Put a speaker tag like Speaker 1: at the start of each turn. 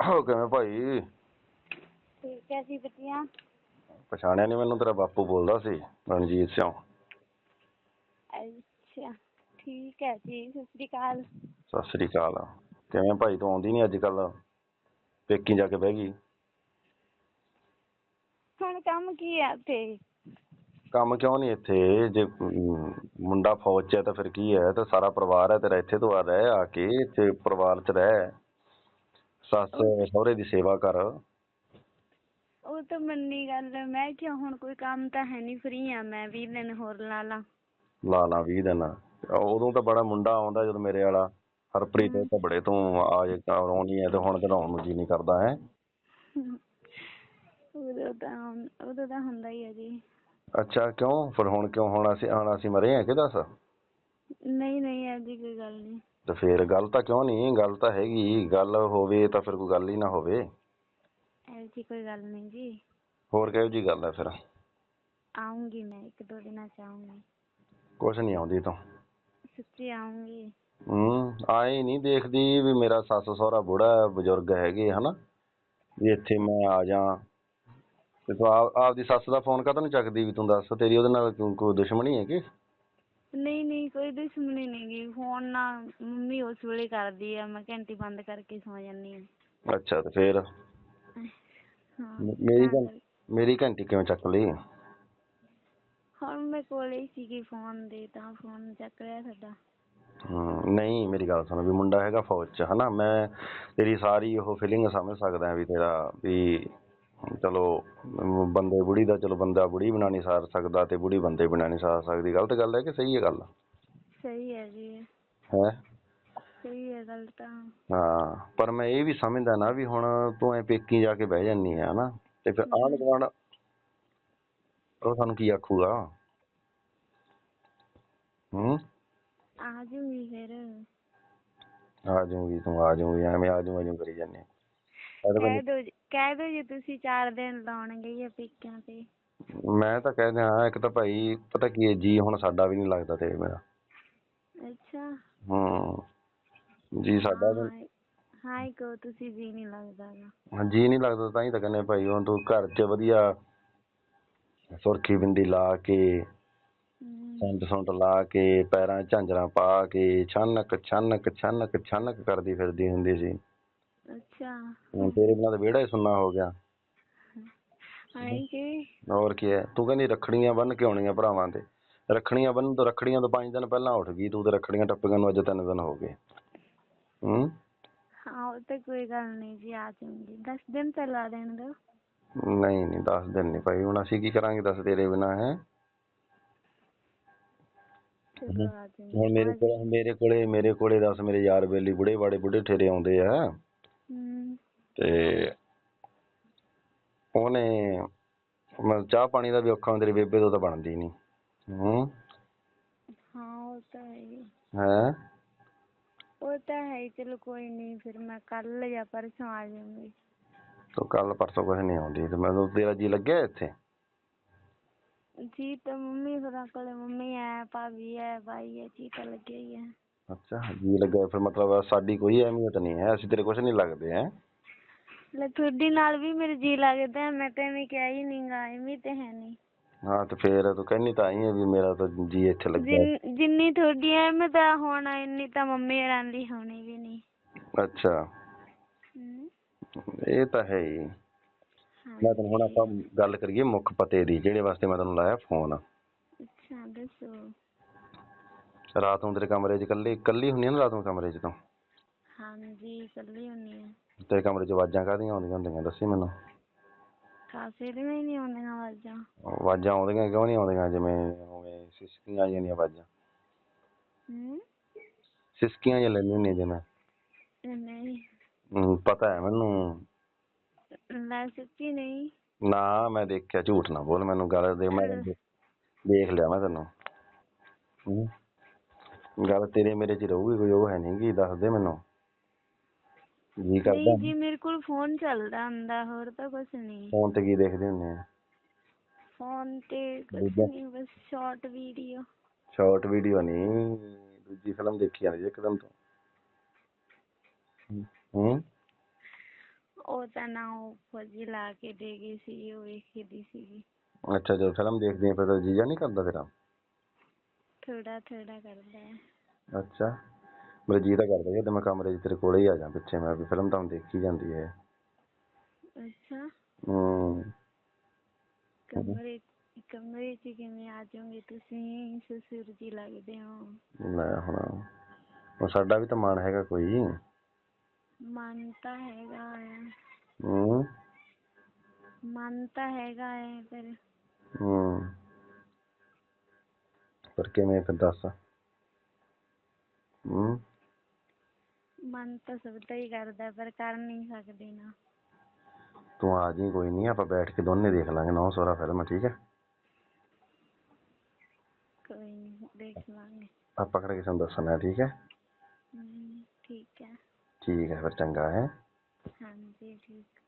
Speaker 1: ਹੋ ਕਿਵੇਂ ਭਾਈ?
Speaker 2: ਠੀਕ ਹੈ ਜੀ ਵਧੀਆ।
Speaker 1: ਪਛਾਣਿਆ ਨਹੀਂ ਮੈਨੂੰ ਤੇਰਾ ਬਾਪੂ ਬੋਲਦਾ ਸੀ ਰਣਜੀਤ ਸਿੰਘ
Speaker 2: ਅੱਛਾ ਠੀਕ ਹੈ ਜੀ ਸਤਿ ਸ੍ਰੀ ਅਕਾਲ।
Speaker 1: ਸਤਿ ਸ੍ਰੀ ਅਕਾਲ। ਕਿਵੇਂ ਭਾਈ ਤੂੰ ਆਉਂਦੀ ਨਹੀਂ ਅੱਜ ਕੱਲ ਪੇਕੀ ਜਾ ਕੇ ਬਹਿ ਗਈ?
Speaker 2: ਹੁਣ ਕੰਮ ਕੀ ਹੈ ਤੇ
Speaker 1: ਕੰਮ ਕਿਉਂ ਨਹੀਂ ਇੱਥੇ? ਜੇ ਅਮ, ਮੁੰਡਾ ਫੌਜ 'ਚ ਹੈ ਤਾਂ ਫਿਰ ਕੀ ਹੈ? ਤੇ ਸਾਰਾ ਪਰਿਵਾਰ ਹੈ ਤੇਰਾ ਇੱਥੇ ਤੋਂ ਆ ਰਹਿ ਆ ਕੇ ਇੱਥੇ ਪਰਿਵਾਰ 'ਚ ਰਹਿ। ਸੱਸ ਸਹੁਰੇ ਦੀ ਸੇਵਾ ਕਰ।
Speaker 2: ਉਹ ਤਾਂ ਮੰਨੀ ਗੱਲ ਮੈਂ ਕਿਹਾ ਹੁਣ ਕੋਈ ਕੰਮ ਤਾਂ ਹੈ ਨਹੀਂ ਫਰੀ ਆ ਮੈਂ ਵੀਹ ਦਿਨ ਹੋਰ ਲਾ ਲਾਂ।
Speaker 1: ਲਾ ਲਾ 20 ਦਿਨ। ਉਦੋਂ ਤਾਂ ਬੜਾ ਮੁੰਡਾ ਆਉਂਦਾ ਜਦੋਂ ਮੇਰੇ ਵਾਲਾ। ਹਰਪ੍ਰੀਤ ਉਹ ਤਾਂ ਬੜੇ ਤੂੰ ਆ ਜੇ ਆਉਣੀ ਹੈ ਤੇ ਹੁਣ ਤੇ ਆਉਣ ਨੂੰ ਜੀ ਨਹੀਂ ਕਰਦਾ ਹੈ।
Speaker 2: ਉਦੋਂ ਤਾਂ ਉਦੋਂ ਤਾਂ ਹੁੰਦਾ ਹੀ ਹੈ ਜੀ।
Speaker 1: ਅੱਛਾ ਕਿਉਂ? ਫਿਰ ਹੁਣ ਕਿਉਂ? ਹੁਣ ਅਸੀਂ ਹੁਣ ਅਸੀਂ ਮਰੇ ਆ ਕਿ ਦੱਸ?
Speaker 2: ਨਹੀਂ ਨਹੀਂ ਐਦੀ ਕੋਈ ਗੱਲ ਨਹੀਂ।
Speaker 1: ਤੇ ਫਿਰ ਗੱਲ ਤਾਂ ਕਿਉਂ ਨਹੀਂ? ਗੱਲ ਤਾਂ ਹੈਗੀ। ਗੱਲ ਹੋਵੇ ਤਾਂ ਫਿਰ ਕੋਈ ਗੱਲ ਹੀ ਨਾ ਹੋਵੇ।
Speaker 2: ਐਸੀ ਕੋਈ ਗੱਲ ਨਹੀਂ ਜੀ।
Speaker 1: ਹੋਰ ਕਿਹੋ ਜੀ ਗੱਲ ਹੈ ਫਿਰ?
Speaker 2: ਆਉਂਗੀ ਮੈਂ ਇੱਕ ਦੋ ਦਿਨਾਂ ਚ ਆਉਂਗੀ
Speaker 1: ਕੁਛ ਨਹੀਂ ਆਉਂਦੀ ਤੂੰ।
Speaker 2: ਸੱਚੀ ਆਉਂਗੀ
Speaker 1: ਹੂੰ ਆਏ ਨਹੀਂ ਦੇਖਦੀ ਵੀ ਮੇਰਾ ਸੱਸ ਸਹੁਰਾ ਬੁੜਾ ਹੈ, ਬਜ਼ੁਰਗ ਹੈਗੇ ਹਨਾ? ਵੀ ਇੱਥੇ ਮੈਂ ਆ ਜਾ। ਤੇ ਤੂੰ ਆਪ ਆਪਦੀ ਸੱਸ ਦਾ ਫੋਨ ਕਦੋਂ ਨਹੀਂ ਚੱਕਦੀ ਵੀ ਤੂੰ ਦੱਸ? ਤੇਰੀ ਉਹਦੇ ਨਾਲ ਕੋਈ- ਕੋਈ ਦੁਸ਼ਮਣੀ ਹੈ ਕਿ
Speaker 2: ਨਹੀਂ ਨਹੀਂ ਕੋਈ ਦੁਸ਼ਮਣੀ ਨਹੀਂ ਗੀ। ਫੋਨ ਨਾ ਮੰਮੀ ਉਸ ਵੇਲੇ ਕਰਦੀ ਆ ਮੈਂ ਘੰਟੀ ਬੰਦ ਕਰਕੇ ਸੌ ਜਾਂਦੀ ਆ।
Speaker 1: ਅੱਛਾ ਤੇ ਫਿਰ?
Speaker 2: ਹਾਂ
Speaker 1: ਮ- ਮੇਰੀ
Speaker 2: ਤਾਂ
Speaker 1: ਘੰ- ਮੇਰੀ ਘੰਟੀ ਕਿਵੇਂ ਚੱਕ ਲਈ?
Speaker 2: ਹੁਣ ਮੇਰੇ ਕੋਲ ਹੀ ਸੀਗੀ ਫੋਨ ਦੇ ਤਾਂ ਫੋਨ ਚੱਕ ਲਿਆ ਤੁਹਾਡਾ
Speaker 1: ਹਮ, ਨਹੀਂ ਮੇਰੀ ਗੱਲ ਸੁਣ ਵੀ ਮੁੰਡਾ ਹੈਗਾ ਫੌਜ ਚ ਹਨਾ? ਮੈਂ ਤੇਰੀ ਸਾਰੀ ਉਹ ਫੀਲਿੰਗ ਸਮਝ ਸਕਦਾ ਵੀ ਤੇਰਾ ਵੀ ਚਲੋ ਬੰਦੇ ਬੁੜੀ ਦਾ ਚਲੋ ਬੰਦਾ ਬੁੜੀ ਬਣਾ ਨਹੀਂ ਸਾਰ ਸਕਦਾ ਤੇ ਬੁੜੀ ਬੰਦੇ ਬਣਾ ਨਹੀਂ ਸਾਰ ਸਕਦੀ। ਗਲਤ ਗੱਲ ਹੈ ਕਿ ਸਹੀ ਹੈ ਗੱਲ?
Speaker 2: ਸਹੀ ਹੈ ਜੀ।
Speaker 1: ਹੈ?
Speaker 2: ਸਹੀ ਹੈ ਗੱਲ ਤਾਂ।
Speaker 1: ਹਾਂ ਪਰ ਮੈਂ ਇਹ ਵੀ ਸਮਝਦਾ ਨਾ ਵੀ ਹੁਣ ਤੂੰ ਐ ਪੇਕੀ ਜਾ ਕੇ ਬਹਿ ਜਾਨੀ ਹੈ ਹਨਾ? ਤੇ ਫਿਰ ਆਂਢ ਗੁਆਂਢ ਉਹ ਸਾਨੂੰ ਕੀ ਆਖੂਗਾ? ਹੂੰ?
Speaker 2: ਆ ਜੂਗੀ ਫਿਰ।
Speaker 1: ਆ ਜਾਊਗੀ ਤੂੰ ਆ ਜਾਊਗੀ ਐਵੇਂ ਆ ਜਾਊ ਕਰੀ ਜਾਂਦੇ
Speaker 2: ਕਹਿ ਦੋ ਕਹਿ ਦੋ ਜੀ ਤੁਸੀਂ ਚਾਰ ਦਿਨ ਲਾਉਣਗੇ ਇਹ ਪੇਕਿਆਂ ਤੇ।
Speaker 1: ਮੈਂ ਤਾਂ ਕਹਿ ਦਿਆਂ ਇੱਕ ਤਾਂ ਭਾਈ ਪਤਾ ਕੀ ਹੈ ਜੀ ਹੁਣ ਸਾਡਾ ਵੀ ਨਹੀਂ ਲੱਗਦਾ ਤੇ ਮੇਰਾ।
Speaker 2: ਅੱਛਾ।
Speaker 1: ਹੂੰ ਜੀ ਸਾਡਾ ਵੀ
Speaker 2: ਹਾਂ ਹਾਂ ਹੀ ਕਹੋ ਤੁਸੀਂ ਜੀ ਨਹੀਂ ਲੱਗਦਾ ਗਾ।
Speaker 1: ਹਾਂ, ਜੀ ਨਹੀਂ ਲੱਗਦਾ ਤਾਂ ਹੀ ਤਾਂ ਕਹਿੰਦੇ ਭਾਈ ਹੁਣ ਤੂੰ ਘਰ 'ਚ ਵਧੀਆ ਸੁਰਖੀ ਬਿੰਦੀ ਲਾ ਕੇ
Speaker 2: ਹਮ,
Speaker 1: ਸੁੰਟ ਲਾ ਕੇ ਪੈਰਾਂ 'ਚ ਝਾਂਜਰਾਂ ਪਾ ਕੇ ਛਨਕ ਛਨਕ ਛਨਕ ਛਨਕ ਕਰਦੀ ਫਿਰਦੀ ਹੁੰਦੀ ਸੀ।
Speaker 2: ਅੱਛਾ।
Speaker 1: ਹੁਣ ਤੇਰੇ ਬਿਨਾਂ ਤਾਂ ਵਿਹੜਾ ਹੀ ਸੁੰਨਾ ਹੋ ਗਿਆ।
Speaker 2: ਹਾਂ ਕਿ?
Speaker 1: ਹੋਰ ਕੀ ਹੈ? ਤੂੰ ਕਹਿੰਦੀ ਰੱਖੜੀਆਂ ਬੰਨ ਕੇ ਆਉਣੀਆਂ ਭਰਾਵਾਂ ਤੇ। ਰੱਖੜੀਆਂ ਬੰਨ ਤੋਂ ਰੱਖੜੀਆਂ ਤੋਂ ਪੰਜ ਦਿਨ ਪਹਿਲਾਂ ਉੱਠ ਗਈ ਤੂੰ ਤੇ ਰੱਖੜੀਆਂ ਟੱਪੀਆਂ ਨੂੰ ਅੱਜ ਤਿੰਨ ਦਿਨ ਹੋ ਗਏ। ਹੂੰ?
Speaker 2: ਹਾਂ ਉਹ ਤਾਂ ਕੋਈ ਗੱਲ ਨਹੀਂ ਜੀ ਆ ਜਾਊਂਗੀ। ਦਸ ਦਿਨ ਤਾਂ ਲਾ ਦੇਣ ਦਿਓ
Speaker 1: ਨਹੀਂ ਨਹੀਂ ਦਸ ਦਿਨ ਨਹੀਂ ਭਾਈ। ਹੁਣ ਅਸੀਂ ਕੀ ਕਰਾਂਗੇ ਦੱਸ ਤੇਰੇ ਬਿਨਾਂ ਹੈ?
Speaker 2: ਚਲੋ ਆ ਜਾਊਂਗੀ।
Speaker 1: ਹੁਣ ਮੇਰੇ ਕੋਲ ਮੇਰੇ ਕੋਲੇ ਮੇਰੇ ਕੋਲੇ ਦੱਸ ਮੇਰੇ ਯਾਰ ਬੇਲੀ ਬੁੜੇ ਬਾੜੇ ਬੁੱਢੇ ਠੇਰੇ ਆਉਂਦੇ ਆ। ਤੇ ਉਹਨੇ ਮੈਂ ਚਾਹ ਪਾਣੀ ਦਾ ਵੀ ਔਖਾ ਤੇਰੀ ਬੇਬੇ ਤੋਂ ਤਾਂ ਬਣਦੀ ਨਹੀਂ ਹੂੰ?
Speaker 2: ਹਾਂ ਉਹ ਤਾਂ ਹੈ ਹੀ।
Speaker 1: ਹੈ?
Speaker 2: ਉਹ ਤਾਂ ਹੈ ਹੀ, ਚਲੋ ਕੋਈ ਨਹੀਂ ਫਿਰ ਮੈਂ ਕੱਲ ਜਾਂ ਪਰਸੋਂ ਆ ਜਾਊਂਗੀ।
Speaker 1: ਤੂੰ ਕੱਲ ਪਰਸੋਂ ਕੁਛ ਨਹੀਂ ਆਉਂਦੀ ਤੇ ਮੈਨੂੰ ਤੇਰਾ ਜੀ ਲੱਗਿਆ ਇੱਥੇ?
Speaker 2: ਜੀ ਤਾਂ ਮੰਮੀ ਹੋਰਾਂ ਕੋਲੇ ਮੰਮੀ ਹੈ ਭਾਬੀ ਹੈ ਭਾਈ ਹੈ ਜੀ ਤਾਂ ਲੱਗਿਆ ਹੀ ਹੈ
Speaker 1: ਅੱਛਾ ਜੀ ਲੱਗਿਆ ਫਿਰ ਮਤਲਬ ਸਾਡੀ ਕੋਈ ਅਹਿਮੀਅਤ ਨਹੀਂ ਹੈ ਅਸੀਂ ਤੇਰੇ ਕੁਛ ਨਹੀਂ ਲੱਗਦੇ ਹੈ?
Speaker 2: ਲੈ ਤੁਹਾਡੇ ਨਾਲ ਵੀ ਮੇਰੇ ਜੀ ਲੱਗਦਾ ਹੈ, ਮੈਂ ਤਾਂ ਐਵੇਂ ਕਿਹਾ ਹੀ ਨਹੀਂਗਾ ਐਵੇਂ ਤੇ ਹੈ ਨਹੀਂ
Speaker 1: ਹਾਂ ਤੇ ਫੇਰ ਤੂੰ ਕਹਿੰਦੀ ਤਾਂ ਆਈ ਹੈ ਵੀ ਮੇਰਾ ਤਾਂ ਜੀ ਇੱਥੇ ਲੱਗਿਆ।
Speaker 2: ਜਿੰਨ- ਜਿੰਨੀ ਤੁਹਾਡੀ ਆ ਹੁਣ ਇੰਨੀ ਤਾਂ ਮੰਮੀ ਹੋਰਾਂ ਦੀ ਹੋਣੀ ਵੀ ਨਹੀਂ
Speaker 1: ਅੱਛਾ।
Speaker 2: ਹਮ,
Speaker 1: ਇਹ ਤਾਂ ਹੈ ਹੀ।
Speaker 2: ਹਾਂ
Speaker 1: ਮੈਂ ਤੈਨੂੰ ਹੁਣ ਆਪਾਂ ਗੱਲ ਕਰੀਏ ਮੁੱਖ ਪਤੇ ਦੀ ਜਿਹੜੇ ਵਾਸਤੇ ਮੈਂ ਤੈਨੂੰ ਲਾਇਆ ਫੋਨ।
Speaker 2: ਅੱਛਾ ਦੱਸੋ।
Speaker 1: ਰਾਤ ਨੂੰ ਤੇਰੇ ਕਮਰੇ 'ਚ ਇਕੱਲੀ ਇਕੱਲੀ ਹੁੰਨੀ ਆ ਨਾ ਰਾਤ ਨੂੰ ਕਮਰੇ 'ਚ ਤੂੰ?
Speaker 2: ਹਾਂਜੀ ਇਕੱਲੀ ਹੁੰਨੀ ਆ।
Speaker 1: ਤੇਰੇ ਕਮਰੇ 'ਚ ਆਵਾਜ਼ਾਂ ਕਾਹਦੀਆਂ ਆਉਂਦੀਆਂ ਹੁੰਦੀਆਂ ਦੱਸੀ ਮੈਨੂੰ।
Speaker 2: ਖਾਸੇ ਦੀਆਂ ਹੀ ਨਹੀਂ ਆਉਂਦੀਆਂ ਆਵਾਜ਼ਾਂ।
Speaker 1: ਆਵਾਜ਼ਾਂ ਆਉਂਦੀਆਂ ਕਿਉਂ ਨਹੀਂ ਆਉਂਦੀਆਂ ਜਿਵੇਂ ਉਵੇਂ ਸਿਸਕੀਆਂ ਜਿਹੀਆਂ ਦੀਆਂ ਆਵਾਜ਼ਾਂ।
Speaker 2: ਹਮ
Speaker 1: ਸਿਸਕੀਆਂ ਜਿਹੀਆਂ ਲੈਂਦੀ ਹੁੰਦੀ ਜਿਵੇਂ
Speaker 2: ਨਹੀਂ
Speaker 1: ਹਮ, ਪਤਾ ਹੈ ਮੈਨੂੰ।
Speaker 2: ਲੈ ਸੱਚੀ ਨਹੀਂ।
Speaker 1: ਨਾ ਮੈਂ ਦੇਖਿਆ ਝੂਠ ਨਾ ਬੋਲ ਮੈਨੂੰ ਗੱਲ ਦੇ ਮੈਂ ਦੇਖ ਲਿਆ ਮੈਂ ਤੈਨੂੰ। ਹਮ? ਗੱਲ ਤੇਰੇ ਮੇਰੇ 'ਚ ਰਹੂਗੀ ਕੋਈ ਉਹ ਹੈ ਨਹੀਂ ਗੀ ਦੱਸ ਦੇ ਮੈਨੂੰ। ਜੀ ਕਰਦਾ।
Speaker 2: ਨਹੀਂ ਜੀ ਮੇਰੇ ਕੋਲ ਫੋਨ ਚੱਲਦਾ ਹੁੰਦਾ ਹੋਰ ਤਾਂ ਕੁਝ ਨਹੀਂ।
Speaker 1: ਫੋਨ ਤੇ ਕੀ ਦੇਖਦੇ ਹੁੰਦੇ ਆ?
Speaker 2: ਫੋਨ ਤੇ ਕੁਝ
Speaker 1: ਦੂਜਾ?
Speaker 2: ਨਹੀਂ ਬਸ ਸ਼ਾਰਟ ਵੀਡੀਓ।
Speaker 1: ਸ਼ਾਰਟ ਵੀਡੀਓ ਨਹੀਂ ਦੂਜੀ ਫਿਲਮ ਦੇਖੀ ਜਾਂਦੀ ਇੱਕਦਮ ਤੋਂ। ਹੂੰ?
Speaker 2: ਉਹ ਤਾਂ ਨਾ ਉਹ ਫੌਜੀ ਲਾ ਕੇ ਦੇ ਗਈ ਸੀ ਉਹ ਵੇਖਦੀ ਸੀਗੀ।
Speaker 1: ਅੱਛਾ ਜਦੋਂ ਫਿਲਮ ਦੇਖਦੀ ਆਂ ਫਿਰ ਜੀਜਾ ਨਹੀਂ ਕਰਦਾ ਤੇਰਾ?
Speaker 2: ਥੋੜਾ ਥੋੜਾ ਕਰਦਾ। ਹੈ
Speaker 1: ਅੱਛਾ। ਮੇਰਾ ਜੀ ਤਾਂ ਕਰਦਾ ਕਿ ਮੈਂ ਕਮਰੇ 'ਚ ਤੇਰੇ ਕੋਲੇ ਹੀ ਆ ਜਾ ਪਿੱਛੇ ਮੈਂ ਵੀ ਫਿਲਮ ਤਾਂ ਦੇਖੀ ਜਾਂਦੀ ਹੈ।
Speaker 2: ਅੱਛਾ।
Speaker 1: ਹੂੰ।
Speaker 2: ਕਮਰੇ ਕਮਰੇ 'ਚ ਕਿਵੇਂ ਆ ਜਾਓਗੇ ਤੁਸੀਂ? ਸਸੁਰ ਜੀ ਲੱਗਦੇ ਹੋ।
Speaker 1: ਲੈ ਹੁਣ ਹੁਣ ਸਾਡਾ ਵੀ ਤਾਂ ਮਨ ਹੈਗਾ ਕੋਈ।
Speaker 2: ਮਨ ਤਾਂ ਹੈਗਾ ਹੈ।
Speaker 1: ਹੂੰ।
Speaker 2: ਮਨ ਤਾਂ ਹੈਗਾ ਹੈ ਪਰ
Speaker 1: ਹੂੰ। ਪਰ ਕਿਵੇਂ ਫਿਰ ਦੱਸ? ਹੂੰ।
Speaker 2: ਮਨ ਤਾਂ ਸਭ ਦਾ ਹੀ ਕਰਦਾ ਪਰ ਕਰ ਨਹੀਂ ਸਕਦੇ ਨਾ।
Speaker 1: ਤੂੰ ਆ ਜੀ ਕੋਈ ਨਹੀਂ ਆਪਾਂ ਬੈਠ ਕੇ ਦੋਨੇ ਦੇਖ ਲਾਂਗੇ ਨੌ ਸੋਰਾ ਫਿਲਮ ਠੀਕ ਹੈ?
Speaker 2: ਕੋਈ ਨਹੀਂ ਦੇਖ ਲਾਂਗੇ।
Speaker 1: ਆਪਾਂ ਕਿਹੜਾ ਕਿਸੇ ਨੂੰ ਦੱਸਣਾ ਠੀਕ ਹੈ?
Speaker 2: ਹਮ, ਠੀਕ ਹੈ।
Speaker 1: ਠੀਕ ਹੈ ਫਿਰ ਚੰਗਾ ਹੈ।
Speaker 2: ਹਾਂਜੀ ਠੀਕ।